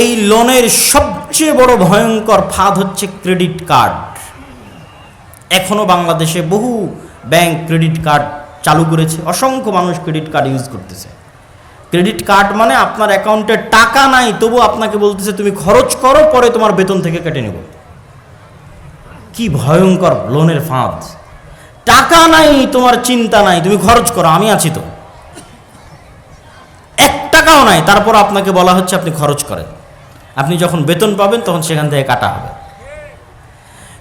এই লোনের সবচেয়ে বড় ভয়ঙ্কর ফাঁদ হচ্ছে ক্রেডিট কার্ড এখনও বাংলাদেশে বহু ব্যাংক ক্রেডিট কার্ড চালু করেছে, অসংখ্য মানুষ ক্রেডিট কার্ড ইউজ করতেছে। ক্রেডিট কার্ড মানে আপনার অ্যাকাউন্টে টাকা নাই, তবু আপনাকে বলতেছে, তুমি খরচ করো, পরে তোমার বেতন থেকে কেটে নেব। কি ভয়ঙ্কর লোনের ফাঁদ। টাকা নাই, তোমার চিন্তা নাই, তুমি খরচ করো, আমি আছি তো। এক টাকাও নাই, তারপর আপনাকে বলা হচ্ছে, আপনি খরচ করেন। আপনি যখন বেতন পাবেন, তখন সেখান থেকে কাটা হবে।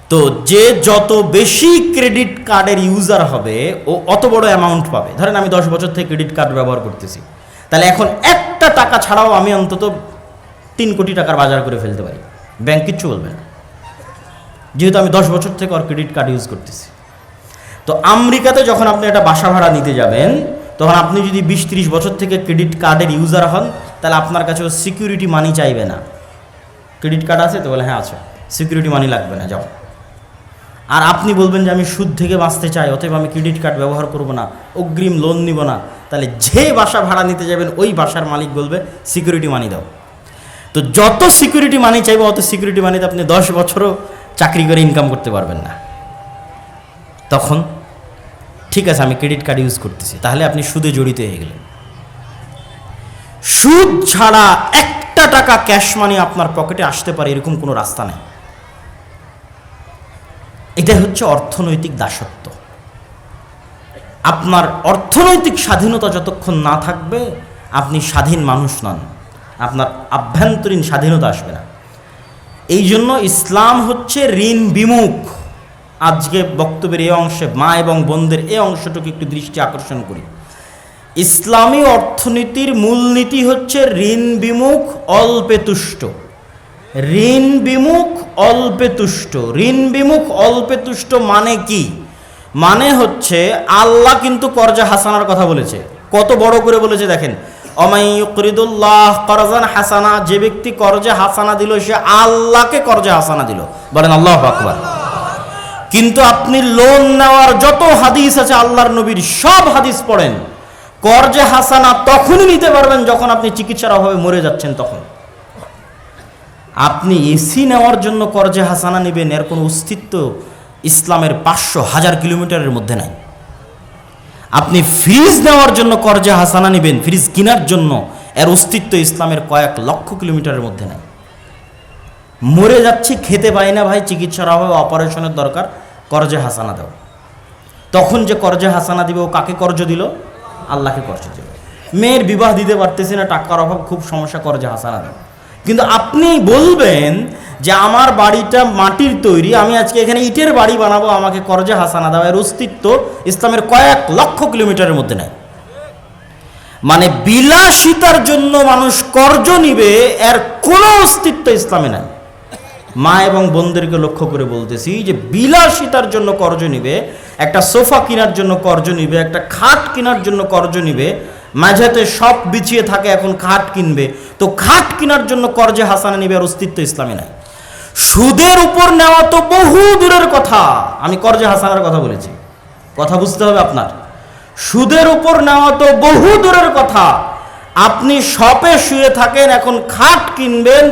তো যে যত বেশি ক্রেডিট কার্ডের ইউজার হবে, ও অত বড় অ্যামাউন্ট পাবে। ধরেন আমি দশ বছর থেকে ক্রেডিট কার্ড ব্যবহার করতেছি। তাহলে এখন একটা টাকা ছাড়াও আমি অন্তত তিন কোটি টাকার বাজার করে ফেলতে পারি। ব্যাংক কিচ্ছু বলবে না। যেহেতু আমি দশ বছর থেকে ওর ক্রেডিট কার্ড ইউজ করতেছি। তো আমেরিকাতে যখন আপনি একটা বাসা ভাড়া নিতে যাবেন, তখন আপনি যদি বিশ ত্রিশ বছর থেকে ক্রেডিট কার্ডের ইউজার হন, তাহলে আপনার কাছে সিকিউরিটি মানি চাইবে না। ক্রেডিট কার্ড আছে তো বলে হ্যাঁ আছে। সিকিউরিটি মানি লাগবে না, যাও। আর আপনি বলবেন যে আমি সুদ থেকে বাঁচতে চাই, অতএব আমি ক্রেডিট কার্ড ব্যবহার করব না, অগ্রিম লোন নিব না। তাহলে যে বাসা ভাড়া নিতে যাবেন, ওই বাসার মালিক বলবে, সিকিউরিটি মানি দাও। তো যত সিকিউরিটি মানি চাইবে, অত সিকিউরিটি মানিতে আপনি দশ বছরও চাকরি করে ইনকাম করতে পারবেন না। তখন, ঠিক আছে, আমি ক্রেডিট কার্ড ইউজ করতেছি। তাহলে আপনি সুদে জড়িত হয়ে গেলেন। সুদ ছাড়া একটা টাকা ক্যাশ মানি আপনার পকেটে আসতে পারে, এরকম কোনো রাস্তা নেই। এটা হচ্ছে অর্থনৈতিক দাসত্ব। আপনার অর্থনৈতিক স্বাধীনতা যতক্ষণ না থাকবে, আপনি স্বাধীন মানুষ নন। আপনার আভ্যন্তরীণ স্বাধীনতা আসবে না। এই জন্য ইসলাম হচ্ছে ঋণ বিমুখ। আজকে বক্তব্যের এই অংশে মা এবং বোনদের এই অংশটুকু একটু দৃষ্টি আকর্ষণ করি। ইসলামী অর্থনীতির মূলনীতি হচ্ছে ঋণ বিমুখ অল্পে তুষ্ট ঋণ বিমুখ অল্পে তুষ্ট ঋণ বিমুখ অল্পে তুষ্ট মানে কি? মানে হচ্ছে আল্লাহ কিন্তু করজা হাসানার কথা বলেছে। কত বড় করে বলেছে দেখেন। অমাইকরিদুল্লাহ করজান হাসানা, যে ব্যক্তি করজা হাসানা দিল, সে আল্লাহকে করজা হাসানা দিল। বলেন আল্লাহ আকবার। কিন্তু আপনি লোন নেওয়ার যত হাদিস আছে, আল্লাহর নবীর সব হাদিস পড়েন। করজে হাসানা তখনই নিতে পারবেন যখন আপনি চিকিৎসার অভাবে মরে যাচ্ছেন তখন। আপনি এসি নেওয়ার জন্য করজে হাসানা নেবেন, এর কোনো অস্তিত্ব ইসলামের পাঁচশো হাজার কিলোমিটারের মধ্যে নাই। আপনি ফ্রিজ নেওয়ার জন্য করজে হাসানা নেবেন ফ্রিজ কেনার জন্য এর অস্তিত্ব ইসলামের কয়েক লক্ষ কিলোমিটারের মধ্যে নাই। মরে যাচ্ছি, খেতে পাই না ভাই, চিকিৎসার অভাবে অপারেশনের দরকার করজে হাসানা দাও তখন যে করজে হাসানা দিবে, ও কাকে কর্জ দিল? আল্লাহকে কর্জ দিল মেয়ের বিবাহ দিতে পারতেছি না, টাকার অভাব, খুব সমস্যা করজে হাসানা দাও কিন্তু আপনি বলবেন যে আমার বাড়িটা মাটির তৈরি, আমি আজকে এখানে ইটের বাড়ি বানাবো, আমাকে করজে হাসানা দাও এর অস্তিত্ব ইসলামের কয়েক লক্ষ কিলোমিটারের মধ্যে নেয় মানে বিলাসিতার জন্য মানুষ কর্জ নিবে, এর কোনো অস্তিত্ব ইসলামে নাই। মা এবং বোনদেরকে লক্ষ্য করে বলতেছি যে বিলাসিতার জন্য কর্জ নিবে একটা সোফা কেনার জন্য কর্জ নিবে, একটা খাট কেনার জন্য কর্জ নিবে, মাঝেতে সব বিছিয়ে থাকে, এখন খাট কিনবে। তো খাট কেনার জন্য কর্জে হাসানা নিবে আর অস্তিত্ব ইসলামে নাই। সুদের উপর নেওয়া তো বহু দূরের কথা। আমি কর্জে হাসানার কথা বলেছি। কথা বুঝতে হবে আপনার। সুদের উপর নেওয়া তো বহু দূরের কথা। আপনি শপে শুয়ে থাকেন, এখন খাট কিনবেন।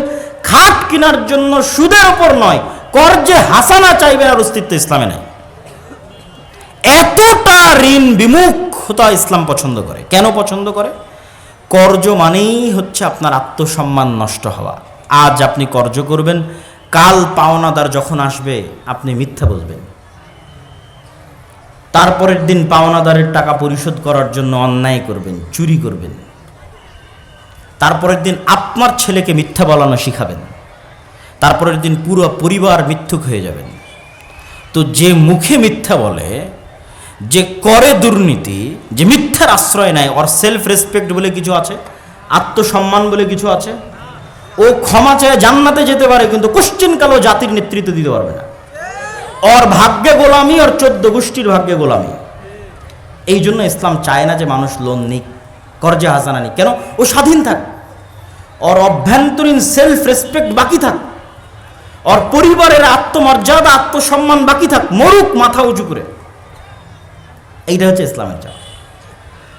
খাট কেনার জন্য সুদের উপর নয়, কর্জে হাসানা চাইবেন আর অস্তিত্ব ইসলামে নাই। এতটা ঋণ বিমুখতা ইসলাম পছন্দ করে। কেন পছন্দ করে? কর্জ মানেই হচ্ছে আপনার আত্মসম্মান নষ্ট হওয়া। আজ আপনি কর্জ করবেন, কাল পাওনাদার যখন আসবে, আপনি মিথ্যা বলবেন। তারপরের দিন পাওনাদারের টাকা পরিশোধ করার জন্য অন্যায় করবেন, চুরি করবেন। তারপরের দিন আপনার ছেলেকে মিথ্যা বলানো শিখাবেন। তারপরের দিন পুরো পরিবার মিথ্যুক হয়ে যাবেন। তো যে মুখে মিথ্যা বলে যে করে দুর্নীতি, যে মিথ্যার আশ্রয় নেয় ওর সেলফ রেসপেক্ট বলে কিছু আছে, আত্মসম্মান বলে কিছু আছে, ও ক্ষমা চেয়ে জান্নাতে যেতে পারে, কিন্তু কোশ্চিন কালো জাতির নেতৃত্ব দিতে পারবে না। ওর ভাগ্যে গোলামি, ওর চোদ্দ গোষ্ঠীর ভাগ্যে গোলামি। এই জন্য ইসলাম চায় না যে মানুষ লোন নিক, কর্জে হাসানা নিক। কেন? ও স্বাধীন থাক। ওর অভ্যন্তরীণ সেলফ রেসপেক্ট বাকি থাক। ওর পরিবারের আত্মমর্যাদা, আত্মসম্মান বাকি থাক। মরুক মাথা উঁচু করে। এইটা হচ্ছে ইসলামের চাপ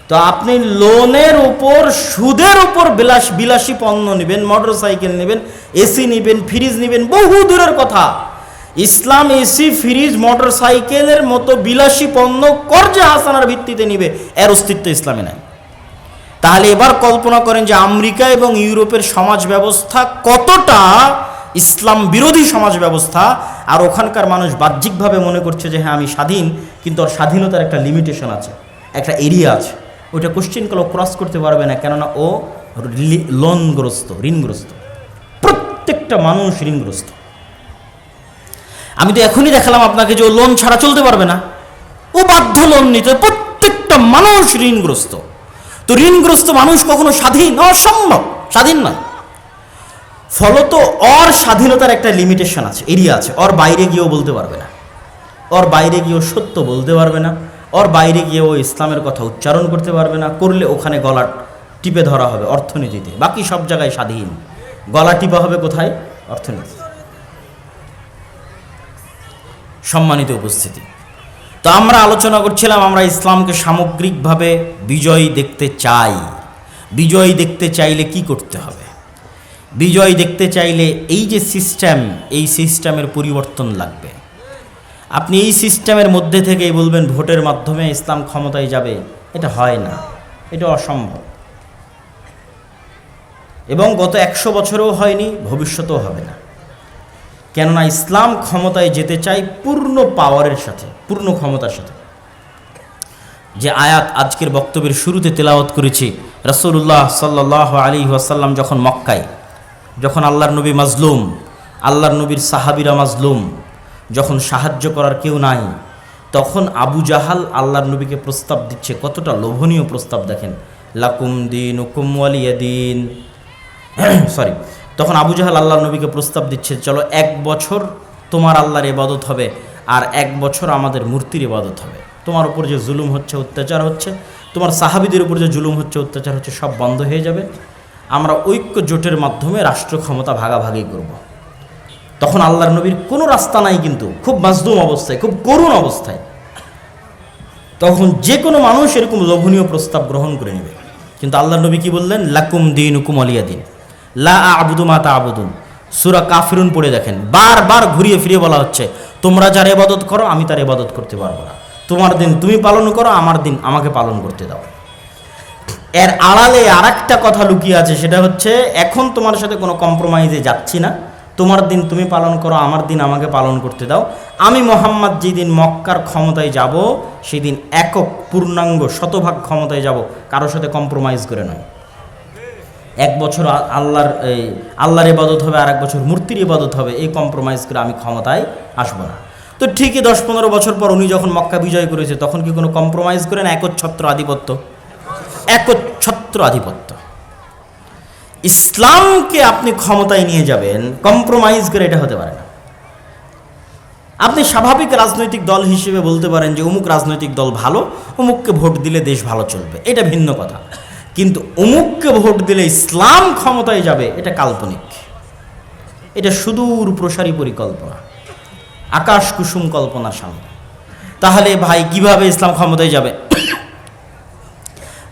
তো আপনি লোনের উপর, সুদের উপর বিলাস, বিলাসী পণ্য নেবেন মোটর সাইকেল নেবেন এসি নেবেন ফ্রিজ নেবেন, বহু দূরের কথা। ইসলাম এসি ফ্রিজ মোটর সাইকেলের মতো বিলাসী পণ্য কর্জে হাসানার ভিত্তিতে নিবে, এর অস্তিত্ব ইসলামে নাই। তাহলে এবার কল্পনা করেন যে আমেরিকা এবং ইউরোপের সমাজ ব্যবস্থা কতটা ইসলাম বিরোধী সমাজ ব্যবস্থা, আর ওখানকার মানুষ বাহ্যিকভাবে মনে করছে যে হ্যাঁ আমি স্বাধীন, কিন্তু ওর স্বাধীনতার একটা লিমিটেশন আছে, একটা এরিয়া আছে। ওইটা কোশ্চেন কালো ক্রস করতে পারবে না, কেননা ও লোনগ্রস্ত ঋণগ্রস্ত। প্রত্যেকটা মানুষ ঋণগ্রস্ত। আমি তো এখনই দেখালাম আপনাকে যে ও লোন ছাড়া চলতে পারবে না। ও বাধ্য লোন নিতে প্রত্যেকটা মানুষ ঋণগ্রস্ত। তো ঋণগ্রস্ত মানুষ কখনো স্বাধীন? অসম্ভব। স্বাধীন নয়। ফলত অর স্বাধীনতার একটা লিমিটেশন আছে এরিয়া আছে। ওর বাইরে গিয়েও বলতে পারবে না। ওর বাইরে গিয়েও সত্য বলতে পারবে না। ওর বাইরে গিয়ে ও ইসলামের কথা উচ্চারণ করতে পারবে না। করলে ওখানে গলা টিপে ধরা হবে অর্থনীতিতে। বাকি সব জায়গায় স্বাধীন। গলা টিপা হবে কোথায়? অর্থনীতি। সম্মানিত উপস্থিতি। তো আমরা আলোচনা করছিলাম, আমরা ইসলামকে সামগ্রিকভাবে বিজয়ী দেখতে চাই। বিজয়ী দেখতে চাইলে কি করতে হবে? বিজয় দেখতে চাইলে এই যে সিস্টেম এই সিস্টেমের পরিবর্তন লাগবে। আপনি এই সিস্টেমের মধ্যে থেকেই বলবেন, ভোটের মাধ্যমে ইসলাম ক্ষমতায় যাবে। এটা হয় না। এটা অসম্ভব। এবং গত একশো বছরেও হয়নি, ভবিষ্যতেও হবে না। কেননা ইসলাম ক্ষমতায় যেতে চাই পূর্ণ পাওয়ারের সাথে, পূর্ণ ক্ষমতার সাথে। যে আয়াত আজকের বক্তব্যের শুরুতে তেলাওয়াত করেছি রসুল্লাহ সাল্লাহ আলী ওয়াসাল্লাম যখন মক্কায় যখন আল্লাহর নবী মাজলুম, আল্লাহর নবীর সাহাবিরা মাজলুম, যখন সাহায্য করার কেউ নাই, তখন আবু জাহাল আল্লাহর নবীকে প্রস্তাব দিচ্ছে। কতটা লোভনীয় প্রস্তাব দেখেন। লাকুম দিন উকুম ওয়ালিয়া দিন। সরি তখন আবু জাহাল আল্লাহর নবীকে প্রস্তাব দিচ্ছে, চলো এক বছর তোমার আল্লাহর ইবাদত হবে আর এক বছর আমাদের মূর্তির ইবাদত হবে। তোমার উপর যে জুলুম হচ্ছে, অত্যাচার হচ্ছে, তোমার সাহাবিদের উপর যে জুলুম হচ্ছে, অত্যাচার হচ্ছে, সব বন্ধ হয়ে যাবে। আমরা ঐক্য জোটের মাধ্যমে রাষ্ট্র ক্ষমতা ভাগাভাগি করব। তখন আল্লাহর নবীর কোনো রাস্তা নাই কিন্তু, খুব মাজদুম অবস্থায়, খুব করুণ অবস্থায়। তখন যে কোনো মানুষ এরকম লোভনীয় প্রস্তাব গ্রহণ করে নেবে। কিন্তু আল্লাহ নবী কি বললেন? লাকুম দিন হুকুম আলিয়া দিন। লা আবুদু মাতা আবুদুন সুরা কাফিরুন পড়ে দেখেন। বারবার ঘুরিয়ে ফিরিয়ে বলা হচ্ছে, তোমরা যার এবাদত করো, আমি তার এবাদত করতে পারব না। তোমার দিন তুমি পালন করো, আমার দিন আমাকে পালন করতে দাও। এর আড়ালে আর একটা কথা লুকিয়ে আছে, সেটা হচ্ছে, এখন তোমার সাথে কোনো কম্প্রোমাইজে যাচ্ছি না। তোমার দিন তুমি পালন করো, আমার দিন আমাকে পালন করতে দাও। আমি মোহাম্মদ যেদিন মক্কার ক্ষমতায় যাব, সেদিন একক পূর্ণাঙ্গ শতভাগ ক্ষমতায় যাব, কারোর সাথে কম্প্রোমাইজ করে নয়। এক বছর আল্লাহর, এই, আল্লাহর ইবাদত হবে আর এক বছর মূর্তির ইবাদত হবে, এই কম্প্রোমাইজ করে আমি ক্ষমতায় আসব না। তো ঠিকই দশ পনেরো বছর পর উনি যখন মক্কা বিজয় করেছে, তখন কি কোনো কম্প্রোমাইজ করেন একচ্ছত্র আধিপত্য? একচ্ছত্র আধিপত্য ইসলামকে আপনি ক্ষমতায় নিয়ে যাবেন কম্প্রোমাইজ করে এটা হতে পারে না। আপনি স্বাভাবিক রাজনৈতিক দল হিসেবে বলতে পারেন যে, অমুক রাজনৈতিক দল ভালো, অমুককে ভোট দিলে দেশ ভালো চলবে। এটা ভিন্ন কথা। কিন্তু অমুককে ভোট দিলে ইসলাম ক্ষমতায় যাবে, এটা কাল্পনিক। এটা সুদূর প্রসারী পরিকল্পনা। আকাশ কুসুম কল্পনার সামনে। তাহলে ভাই, কীভাবে ইসলাম ক্ষমতায় যাবে?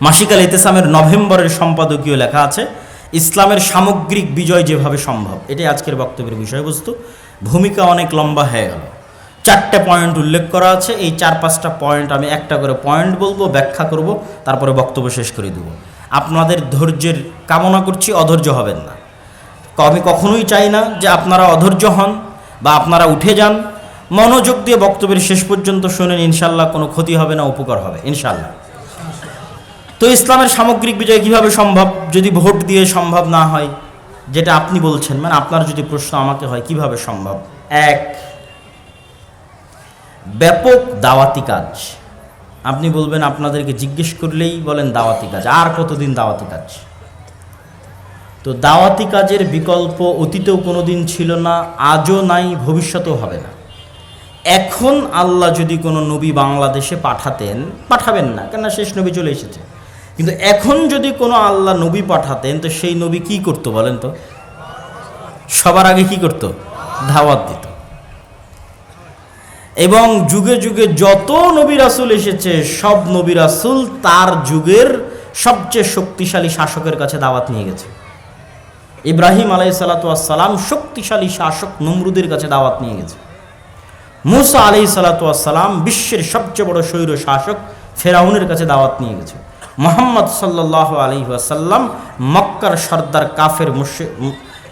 মাসিকাল ইতেসামের নভেম্বরের সম্পাদকীয় লেখা আছে, ইসলামের সামগ্রিক বিজয় যেভাবে সম্ভব। এটাই আজকের বক্তব্যের বিষয়বস্তু। ভূমিকা অনেক লম্বা হয়ে গেল। চারটে পয়েন্ট উল্লেখ করা আছে। এই চার পাঁচটা পয়েন্ট আমি একটা করে পয়েন্ট বলব, ব্যাখ্যা করব, তারপরে বক্তব্য শেষ করে দেব। আপনাদের ধৈর্যের কামনা করছি, অধৈর্য হবেন না। আমি কখনোই চাই না যে আপনারা অধৈর্য হন বা আপনারা উঠে যান। মনোযোগ দিয়ে বক্তব্যের শেষ পর্যন্ত শুনেন, ইনশাল্লাহ কোনো ক্ষতি হবে না, উপকার হবে, ইনশাল্লাহ। তো ইসলামের সামগ্রিক বিজয় কীভাবে সম্ভব যদি ভোট দিয়ে সম্ভব না হয়? যেটা আপনি বলছেন মানে আপনার যদি প্রশ্ন আমাকে হয়, কীভাবে সম্ভব? এক, ব্যাপক দাওয়াতি কাজ। আপনি বলবেন, আপনাদেরকে জিজ্ঞেস করলেই বলেন দাওয়াতি কাজ। আর কতদিন দাওয়াতি কাজ? তো দাওয়াতি কাজের বিকল্প অতীতেও কোনো দিন ছিল না, আজও নাই, ভবিষ্যতেও হবে না। এখন আল্লাহ যদি কোনো নবী বাংলাদেশে পাঠাতেন, পাঠাবেন না, কেননা শেষ নবী চলে এসেছে। কিন্তু এখন যদি কোনো আল্লাহ নবী পাঠাতেন, তো সেই নবী কি করতো বলেন তো? সবার আগে কি করতো? ধাওয়াত দিত। এবং যুগে যুগে যত নবী রাসুল এসেছে, সব নবী রাসুল তার যুগের সবচেয়ে শক্তিশালী শাসকের কাছে দাওয়াত নিয়ে গেছে। ইব্রাহিম আলাই সালাতাম শক্তিশালী শাসক নমরুদের কাছে দাওয়াত নিয়ে গেছে। মুসা আলাই সালাতাম বিশ্বের সবচেয়ে বড় শৈর শাসক ফেরাউনের কাছে দাওয়াত নিয়ে গেছে। মোহাম্মদ সাল্লাহ আলী ওয়াসাল্লাম মক্কার সর্দার কাফের মুশে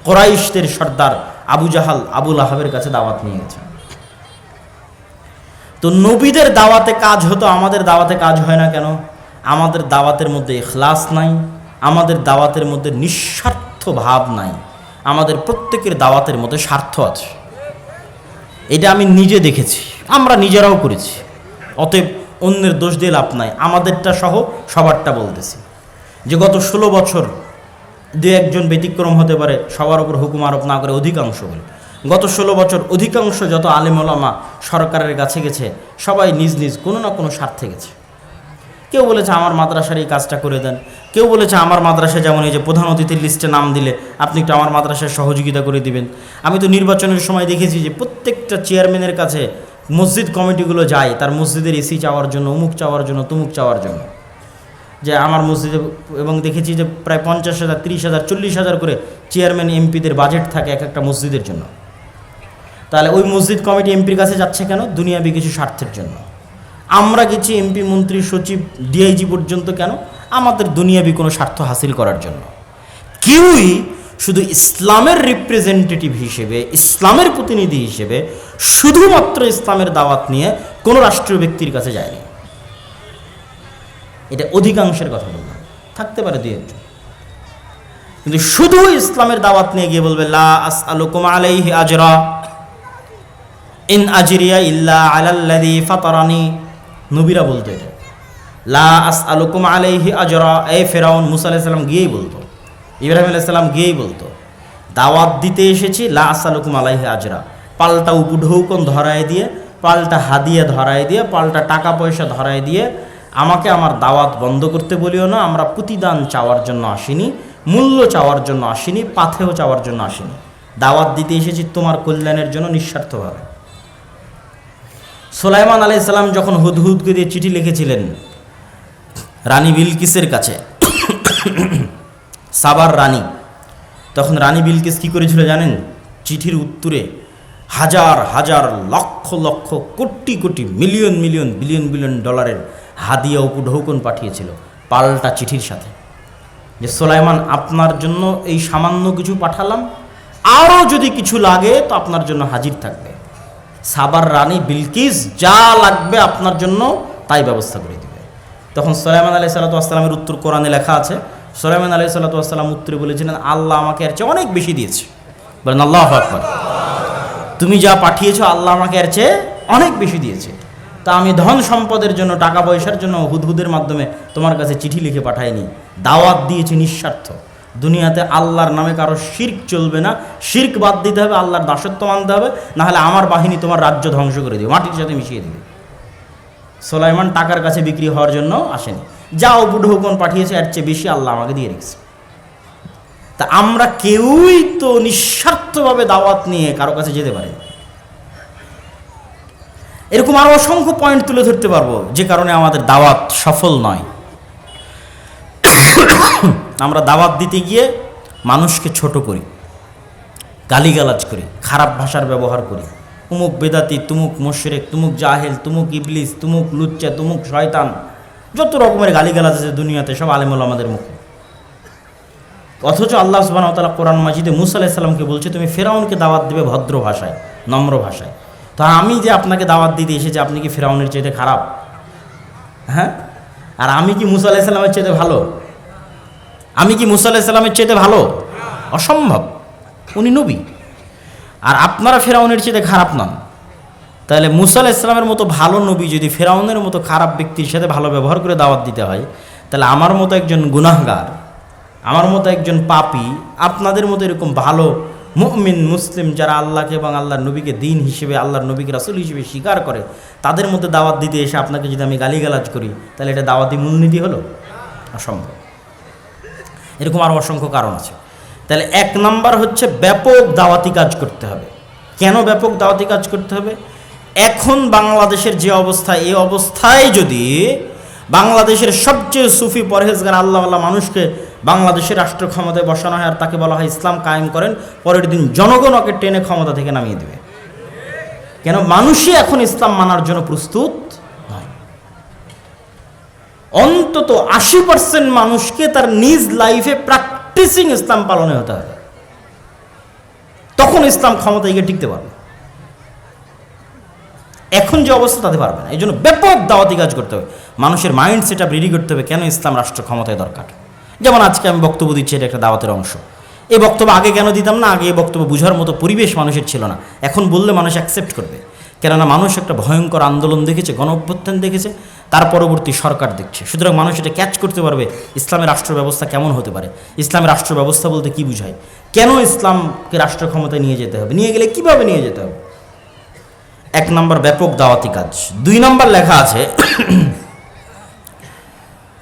কোরাইশদের সর্দার আবু জাহাল আবুল আহাবের কাছে দাওয়াত নিয়ে গেছে। তো নবীদের দাওয়াতে কাজ হতো, আমাদের দাওয়াতে কাজ হয় না কেন? আমাদের দাওয়াতের মধ্যে এখলাস নাই, আমাদের দাওয়াতের মধ্যে নিঃস্বার্থ ভাব নাই, আমাদের প্রত্যেকের দাওয়াতের মধ্যে স্বার্থ আছে। এটা আমি নিজে দেখেছি, আমরা নিজেরাও করেছি। অতএব অন্যের দোষ দিয়ে লাভ নাই। আমাদেরটা সহ সবারটা বলতেছি। যে গত ষোলো বছর দু একজন ব্যতিক্রম হতে পারে, সবার উপর হুকুম আরোপ না করে অধিকাংশ বলে। গত ষোলো বছর অধিকাংশ যত আলিমলামা সরকারের কাছে গেছে, সবাই নিজ নিজ কোনো না কোনো স্বার্থে গেছে। কেউ বলেছে আমার মাদ্রাসার এই কাজটা করে দেন। কেউ বলেছে আমার মাদ্রাসা যেমন এই যে প্রধান অতিথির লিস্টে নাম দিলে আপনি একটু আমার মাদ্রাসায় সহযোগিতা করে দিবেন। আমি তো নির্বাচনের সময় দেখেছি যে প্রত্যেকটা চেয়ারম্যানের কাছে মসজিদ কমিটিগুলো যায়, তার মসজিদের এসি চাওয়ার জন্য, অমুক চাওয়ার জন্য, তুমুক চাওয়ার জন্য। যে আমার মসজিদে, এবং দেখেছি যে প্রায় পঞ্চাশ হাজার, তিরিশ হাজার, চল্লিশ হাজার করে চেয়ারম্যান, এমপিদের বাজেট থাকে এক একটা মসজিদের জন্য। তাহলে ওই মসজিদ কমিটি এমপির কাছে যাচ্ছে কেন? দুনিয়াবি কিছু স্বার্থের জন্য। আমরা গেছি এমপি, মন্ত্রী, সচিব, ডিআইজি পর্যন্ত কেন? আমাদের দুনিয়াবি কোনো স্বার্থ হাসিল করার জন্য। কেউই শুধু ইসলামের রিপ্রেজেন্টেটিভ হিসেবে, ইসলামের প্রতিনিধি হিসেবে শুধুমাত্র ইসলামের দাওয়াত নিয়ে কোনো রাষ্ট্রীয় ব্যক্তির কাছে যায়নি। এটা অধিকাংশের কথা বললাম। থাকতে পারে দুই একজন। কিন্তু শুধু ইসলামের দাওয়াত নিয়ে গিয়ে বলবে, লা আজরা ইন আজরিয়া ইল্লা আলাল্লাযী ফাতারানি। নবীরা বলতো এটা। লা আস আলুকুম আলাইহি আজরা। এ ফেরাউন মুসা আলাইহিস সালাম গিয়েই বলতো। ইব্রাহিম আলাইহিস সালাম গিয়েই বলতো, দাওয়াত দিতে এসেছি, লা আস আলুকুম আলাইহি আজরা। পাল্টা উপঢৌকন ধরায় দিয়ে, পাল্টা হাদিয়া ধরায় দিয়ে, পাল্টা টাকা পয়সা ধরায় দিয়ে, আমাকে আমার দাওয়াত বন্ধ করতে বলিও না, আমরা প্রতিদান চাওয়ার জন্য আসিনি, মূল্য চাওয়ার জন্য আসিনি পাথেও চাওয়ার জন্য আসিনি। দাওয়াত দিতে এসেছি তোমার কল্যাণের জন্য নিঃস্বার্থভাবে। সোলাইমান আলাই সাল্লাম যখন হুদহুদকে দিয়ে চিঠি লিখেছিলেন, রানী বিলকিসের কাছে সাবার রানী। তখন রানী বিলকিস কি করেছিল জানেন? চিঠির উত্তরে হাজার হাজার, lakh lakh, crore crore, million million, billion billion ডলারের হাদিয়া উপঢৌকন পাঠিয়েছিল পাল্টা চিঠির সাথে। যে সোলাইমান, আপনার জন্য এই সামান্য কিছু পাঠালাম, আরও যদি কিছু লাগে তো আপনার জন্য হাজির থাকবে। সাবার রানী বিলকিস যা লাগবে আপনার জন্য তাই ব্যবস্থা করে দিবে। তখন সোলাইমান আলাই সাল্লাতামের উত্তর কোরআনে লেখা আছে সোলাইমান আলাই সাল্লাতাম উত্তরে বলেছিলেন, আল্লাহ আমাকে এর চেয়ে অনেক বেশি দিয়েছে। বলেন, আল্লাহ আকবর। তুমি যা পাঠিয়েছো, আল্লাহ আমাকে এর চেয়ে অনেক বেশি দিয়েছে। তা আমি ধন সম্পদের জন্য, টাকা পয়সার জন্য হুদহুদের মাধ্যমে তোমার কাছে চিঠি লিখে পাঠাইনি। দাওয়াত দিয়েছি নিঃস্বার্থ। দুনিয়াতে আল্লাহর নামে কারও শির্ক চলবে না। শির্ক বাদ দিতে হবে, আল্লাহর দাসত্ব মানতে হবে। নাহলে আমার বাহিনী তোমার রাজ্য ধ্বংস করে দিবে, মাটির সাথে মিশিয়ে দিবে। সোলাইমান টাকার কাছে বিক্রি হওয়ার জন্য আসেনি। যা উপঢৌকন পাঠিয়েছে, এর চেয়ে বেশি আল্লাহ আমাকে দিয়ে রেখেছে। তা আমরা কেউই তো নিঃস্বার্থভাবে দাওয়াত নিয়ে কারও কাছে যেতে পারি এরকম আরও অসংখ্য পয়েন্ট তুলে ধরতে পারব, যে কারণে আমাদের দাওয়াত সফল নয়। আমরা দাওয়াত দিতে গিয়ে মানুষকে ছোট করি, গালিগালাজ করি, খারাপ ভাষার ব্যবহার করি। তুমুক বেদাতি, তুমুক মোশরেক, তুমুক জাহেল, তুমুক ইবলিস, তুমুক লুচ্চা, তুমুক শয়তান। যত রকমের গালিগালাজ আছে দুনিয়াতে, সব আলেমুল আমাদের মুখে। অথচ আল্লাহ সুবাহ তালা কোরআন মাজিদে মুসা আলাইসাল্লামকে বলছে, তুমি ফেরাউনকে দাওয়াত দেবে ভদ্র ভাষায়, নম্র ভাষায়। তো আমি যে আপনাকে দাওয়াত দিতে এসেছি, আপনি কি ফেরাউনের চাইতে খারাপ? হ্যাঁ? আর আমি কি মুসা আলাইসাল্লামের চাইতে ভালো? আমি কি মুসা আলাইসাল্লামের চাইতে ভালো? অসম্ভব। উনি নবী। আর আপনারা ফেরাউনের চাইতে খারাপ নন। তাহলে মুসা ইসলামের মতো ভালো নবী যদি ফেরাউনের মতো খারাপ ব্যক্তির সাথে ভালো ব্যবহার করে দাওয়াত দিতে হয়, তাহলে আমার মতো একজন গুনাহগার, আমার মতো একজন পাপি, আপনাদের মতো এরকম ভালো মুমিন, মুসলিম যারা আল্লাহকে এবং আল্লাহর নবীকে দিন হিসেবে, আল্লাহর নবীকে রাসুল হিসেবে স্বীকার করে, তাদের মধ্যে দাওয়াত দিতে এসে আপনাকে যদি আমি গালিগালাজ করি, তাহলে এটা দাওয়াতি মূলনীতি হলো? অসম্ভব। এরকম আরও অসংখ্য কারণ আছে। তাহলে এক নাম্বার হচ্ছে ব্যাপক দাওয়াতি কাজ করতে হবে। কেন ব্যাপক দাওয়াতি কাজ করতে হবে? এখন বাংলাদেশের যে অবস্থা, এই অবস্থায় যদি বাংলাদেশের সবচেয়ে সুফি পরহেজগার আল্লাহ আল্লাহ মানুষকে বাংলাদেশের রাষ্ট্র ক্ষমতায় বসানো হয় আর তাকে বলা হয় ইসলাম কায়েম করেন, পরের দিন জনগণ ওকে টেনে ক্ষমতা থেকে নামিয়ে দেবে। কেন? মানুষই এখন ইসলাম মানার জন্য প্রস্তুত অন্তত আশি পার্সেন্ট মানুষকে তার নিজ লাইফে প্র্যাকটিসিং ইসলাম পালনে হতে হবে। তখন ইসলাম ক্ষমতায় গিয়ে টিকতে পারবে। এখন যে অবস্থা তাতে পারবে না। এই জন্য ব্যাপক দাওয়াতি কাজ করতে হবে। মানুষের মাইন্ড সেট আপ রেডি করতে হবে কেন ইসলাম রাষ্ট্র ক্ষমতায় দরকার। যেমন আজকে আমি বক্তব্য দিচ্ছি, এটা একটা দাওয়াতের অংশ। এই বক্তব্য আগে কেন দিতাম না? আগে এই বক্তব্য বুঝার মতো পরিবেশ মানুষের ছিল না। এখন বললে মানুষ অ্যাকসেপ্ট করবে। কেননা মানুষ একটা ভয়ঙ্কর আন্দোলন দেখেছে গণ অভ্যুত্থান দেখেছে, তার পরবর্তী সরকার দেখছে। সুতরাং মানুষ এটা ক্যাচ করতে পারবে ইসলামের রাষ্ট্র ব্যবস্থা কেমন হতে পারে। ইসলামের রাষ্ট্র ব্যবস্থা বলতে কি বুঝায়? কেন ইসলামকে রাষ্ট্র ক্ষমতায় নিয়ে যেতে হবে? নিয়ে গেলে কীভাবে নিয়ে যেতে হবে? এক নম্বর ব্যাপক দাওয়াতি কাজ। দুই নম্বর লেখা আছে,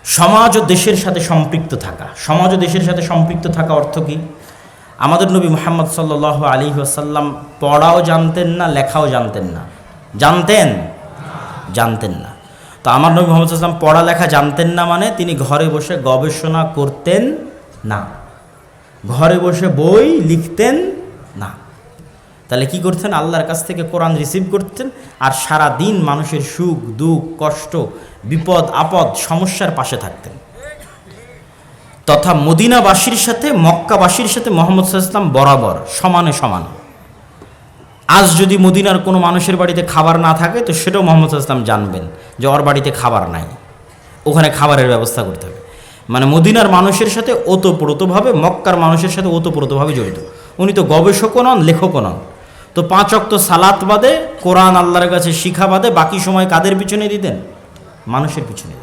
সমাজ ও দেশের সাথে সম্পৃক্ত থাকা। সমাজ ও দেশের সাথে সম্পৃক্ত থাকা অর্থ কি? আমাদের নবী মোহাম্মদ সাল্লাহ আলী আসাল্লাম পড়াও জানতেন না, লেখাও জানতেন না। জানতেন? জানতেন না। তো আমার নবী মোহাম্মদ সাল্লাম পড়ালেখা জানতেন না মানে তিনি ঘরে বসে গবেষণা করতেন না। ঘরে বসে বই লিখতেন তাহলে কি করতেন? আল্লাহর কাছ থেকে কোরআন রিসিভ করতেন আর সারা দিন মানুষের সুখ, দুঃখ, কষ্ট, বিপদ, আপদ, সমস্যার পাশে থাকতেন। তথা মদিনাবাসীর সাথে, মক্কাবাসীর সাথে মোহাম্মদ ইসলাম বরাবর, সমানে সমান। আজ যদি মদিনার কোনো মানুষের বাড়িতে খাবার না থাকে, তো সেটাও মোহাম্মদ ইসলাম জানবেন যে ওর বাড়িতে খাবার নাই। ওখানে খাবারের ব্যবস্থা করতে হবে। মানে মদিনার মানুষের সাথে ওতপ্রোতভাবে, মক্কার মানুষের সাথে ওতপ্রোতভাবে জড়িত। উনি তো গবেষকও নন, লেখকও নন। তো পাঁচ অক্ত সালাত বাদে কোরআন আল্লাহর কাছে শিখা বাদে বাকি সময় কাদের পিছনে দিতেন? মানুষের পিছনে